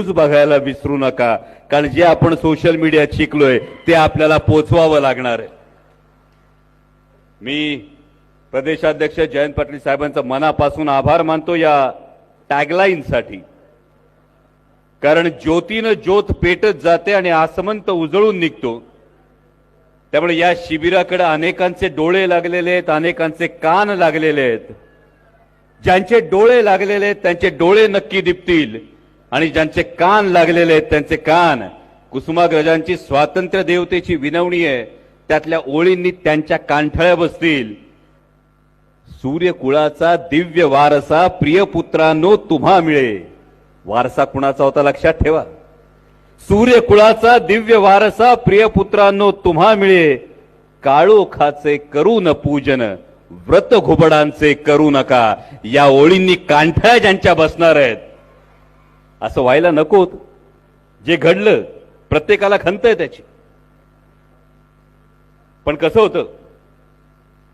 News बघायला विसरू नका. कारण जे आपण सोशल मीडियात शिकलोय ते आपल्याला पोचवावं लागणार आहे. मी प्रदेशाध्यक्ष जयंत पाटील साहेबांचा मनापासून आभार मानतो या टॅगलाईनसाठी कारण ज्योतीनं ज्योत पेटत जाते आणि आसमंत उजळून निघतो. त्यामुळे या शिबिराकडे अनेकांचे डोळे लागलेले आहेत अनेकांचे कान लागलेले आहेत. ज्यांचे डोळे लागलेले आहेत त्यांचे डोळे नक्की दिपतील. आणि ज्यांचे कान लागलेले आहेत त्यांचे कान कुसुमाग्रजांची स्वातंत्र्य देवतेची विनवणी आहे त्यातल्या ओळींनी त्यांच्या कानठळ्या बसतील. सूर्यकुळाचा दिव्य वारसा प्रियपुत्रांनो तुम्हा मिळे. वारसा कुणाचा होता लक्षात ठेवा. सूर्यकुळाचा दिव्य वारसा प्रियपुत्रांनो तुम्हा मिळे. काळोखाचे करू न पूजन व्रत घुबडांचे करू नका. या ओळींनी कांठळ्या ज्यांच्या बसणार आहेत असं व्हायला नको जे घडलं प्रत्येकाला खंत आहे त्याची. पण कसं होतं?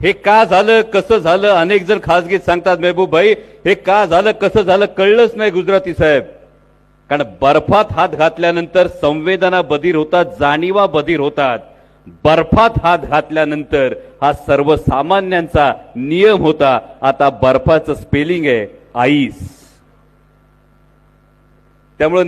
हे का झालं कसं झालं? अनेक जण खासगीत सांगतात मेहबूब भाई हे का झालं कसं झालं कळलंच नाही गुजराती साहेब. कारण बर्फात हात घातल्यानंतर संवेदना बधीर होतात जाणीवा बधीर होतात. बर्फात हात घातल्यानंतर हा सर्वसामान्यांचा नियम होता. आता बर्फाचं स्पेलिंग आहे आईस. त्यामुळे